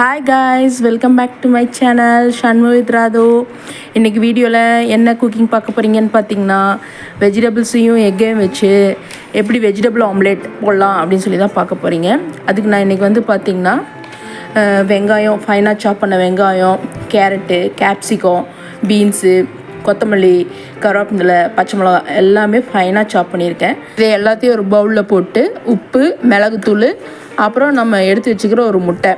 Hi guys welcome back to my channel Shanmugith ராது இன்றைக்கி video என்ன cooking பார்க்க போகிறீங்கன்னு பார்த்தீங்கன்னா வெஜிடபிள்ஸையும் எக்கையும் வச்சு எப்படி வெஜிடபிள் ஆம்லேட் போடலாம் அப்படின்னு சொல்லி தான் பார்க்க போகிறீங்க அதுக்கு நான் இன்றைக்கி வந்து பார்த்திங்கன்னா வெங்காயம் ஃபைனாக சாப் பண்ண வெங்காயம் கேரட்டு கேப்சிகம் பீன்ஸு கொத்தமல்லி கருவேப்பிலை பச்சை மிளகா எல்லாமே ஃபைனாக சாப் பண்ணியிருக்கேன். இதை எல்லாத்தையும் ஒரு பவுலில் போட்டு உப்பு மிளகுத்தூள் அப்புறம் நம்ம எடுத்து வச்சுக்கிற ஒரு முட்டை.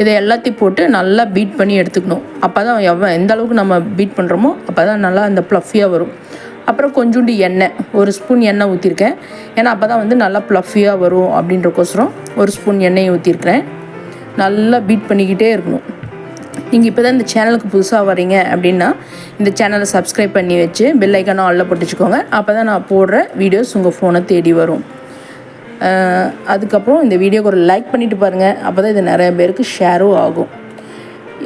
இதை எல்லாத்தையும் போட்டு நல்லா பீட் பண்ணி எடுத்துக்கணும். அப்போ தான் எவ்வளோ எந்த அளவுக்கு நம்ம பீட் பண்ணுறோமோ அப்போ தான் நல்லா அந்த ப்ளஃபியாக வரும். அப்புறம் கொஞ்சோண்டு எண்ணெய். ஒரு ஸ்பூன் எண்ணெய் ஊற்றிருக்கேன் ஏன்னா அப்போ தான் வந்து நல்லா ப்ளஃபியாக வரும் அப்படின்றக்கோசரம் ஒரு ஸ்பூன் எண்ணெயை ஊற்றிருக்கிறேன் நல்லா பீட் பண்ணிக்கிட்டே இருக்கணும். நீங்கள் இப்போ தான் இந்த சேனலுக்கு புதுசாக வரீங்க அப்படின்னா இந்த சேனலை சப்ஸ்கிரைப் பண்ணி வச்சு பெல் ஐக்கானும் ஆளில் போட்டு வச்சுக்கோங்க. அப்போ தான் நான் போடுற வீடியோஸ் உங்கள் ஃபோனை தேடி வரும். அதுக்கப்புறம் இந்த வீடியோக்கு ஒரு லைக் பண்ணிவிட்டு பாருங்கள் அப்போ தான் இது நிறைய பேருக்கு ஷேரும் ஆகும்.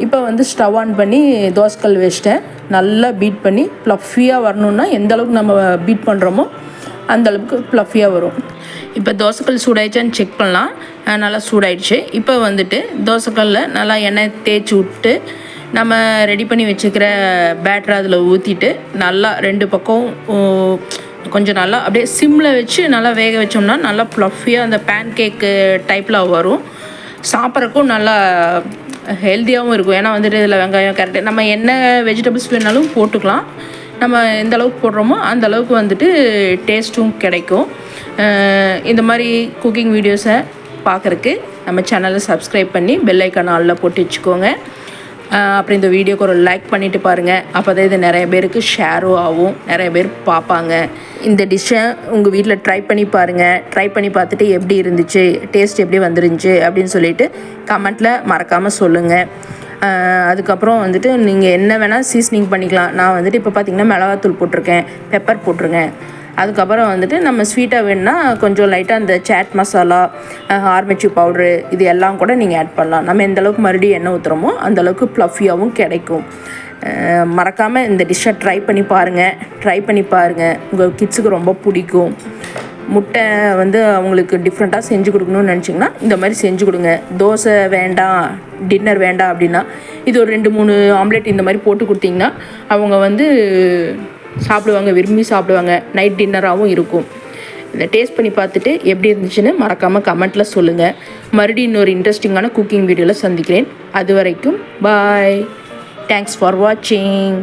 இப்போ வந்து ஸ்டவ் ஆன் பண்ணி தோசைக்கல் வச்சிட்டேன். நல்லா பீட் பண்ணி ப்ளஃபியாக வரணுன்னா எந்த அளவுக்கு நம்ம பீட் பண்ணுறோமோ அந்த அளவுக்கு ப்ளஃபியாக வரும். இப்போ தோசைக்கல் சூடாயிடுச்சான்னு செக் பண்ணலாம். நல்லா சூடாயிடுச்சு. இப்போ வந்துட்டு தோசைக்கல்லில் நல்லா எண்ணெய் தேய்ச்சி விட்டு நம்ம ரெடி பண்ணி வச்சுக்கிற பேட்டரை அதில் ஊற்றிட்டு நல்லா ரெண்டு பக்கம் கொஞ்சம் நல்லா அப்படியே சிம்மில் வச்சு நல்லா வேக வச்சோம்னா நல்லா ஃப்ளஃபியாக அந்த பேன் கேக்கு டைப்பில் வரும். சாப்பிட்றக்கும் நல்லா ஹெல்த்தியாகவும் இருக்கும். ஏன்னா வந்துட்டு இதில் வெங்காயம் கேரட்டு நம்ம என்ன வெஜிடபிள்ஸ் வேணாலும் போட்டுக்கலாம். நம்ம எந்த அளவுக்கு போடுறோமோ அந்த அளவுக்கு வந்துட்டு டேஸ்ட்டும் கிடைக்கும். இந்த மாதிரி குக்கிங் வீடியோஸை பார்க்குறக்கு நம்ம சேனலை சப்ஸ்கிரைப் பண்ணி பெல் ஐக்கான் ஆளில் போட்டு வச்சுக்கோங்க. அப்புறம் இந்த வீடியோக்கு ஒரு லைக் பண்ணிவிட்டு பாருங்கள் அப்போ தான் இது நிறைய பேருக்கு ஷேரும் ஆகும். நிறைய பேர் பார்ப்பாங்க. இந்த டிஷ்ஷை உங்கள் வீட்டில் ட்ரை பண்ணி பாருங்கள் ட்ரை பண்ணி பார்த்துட்டு எப்படி இருந்துச்சு? டேஸ்ட் எப்படி வந்துருந்துச்சு? அப்படின்னு சொல்லிட்டு கமெண்ட்டில் மறக்காமல் சொல்லுங்கள் அதுக்கப்புறம் வந்துட்டு நீங்கள் என்ன வேணால் சீசனிங் பண்ணிக்கலாம். நான் வந்துட்டு இப்போ பார்த்தீங்கன்னா மிளகாத்தூள் போட்டிருக்கேன். பெப்பர் போட்டிருக்கேன். அதுக்கப்புறம் வந்துட்டு நம்ம ஸ்வீட்டாக வேணும்னா கொஞ்சம் லைட்டாக அந்த சாட் மசாலா ஆர்மிச்சி பவுட்ரு இது எல்லாம் கூட நீங்கள் ஆட் பண்ணலாம். நம்ம எந்த அளவுக்கு மறுபடியும் எண்ணெய் ஊற்றுறோமோ அந்த அளவுக்கு ப்ளஃபியாகவும் கிடைக்கும். மறக்காமல் இந்த டிஷ்ஷை ட்ரை பண்ணி பாருங்கள் ட்ரை பண்ணி பாருங்கள் உங்கள் கிட்ஸுக்கு ரொம்ப பிடிக்கும். முட்டை வந்து அவங்களுக்கு டிஃப்ரெண்ட்டாக செஞ்சு கொடுக்கணும்னு நினச்சிங்கன்னா இந்த மாதிரி செஞ்சு கொடுங்க. தோசை வேண்டாம் டின்னர் வேண்டாம் அப்படின்னா இது ஒரு ரெண்டு மூணு ஆம்லெட் இந்த மாதிரி போட்டு கொடுத்தீங்கன்னா அவங்க வந்து சாப்பிடுவாங்க விரும்பி சாப்பிடுவாங்க. நைட் டின்னராகவும் இருக்கும். இதை டேஸ்ட் பண்ணி பார்த்துட்டு எப்படி இருந்துச்சுன்னு மறக்காமல் கமெண்ட்டில் சொல்லுங்கள் மறுபடியும் இன்னொரு இன்ட்ரெஸ்டிங்கான குக்கிங் வீடியோவில் சந்திக்கிறேன். அது வரைக்கும் பாய் தேங்க்ஸ் ஃபார் வாட்சிங்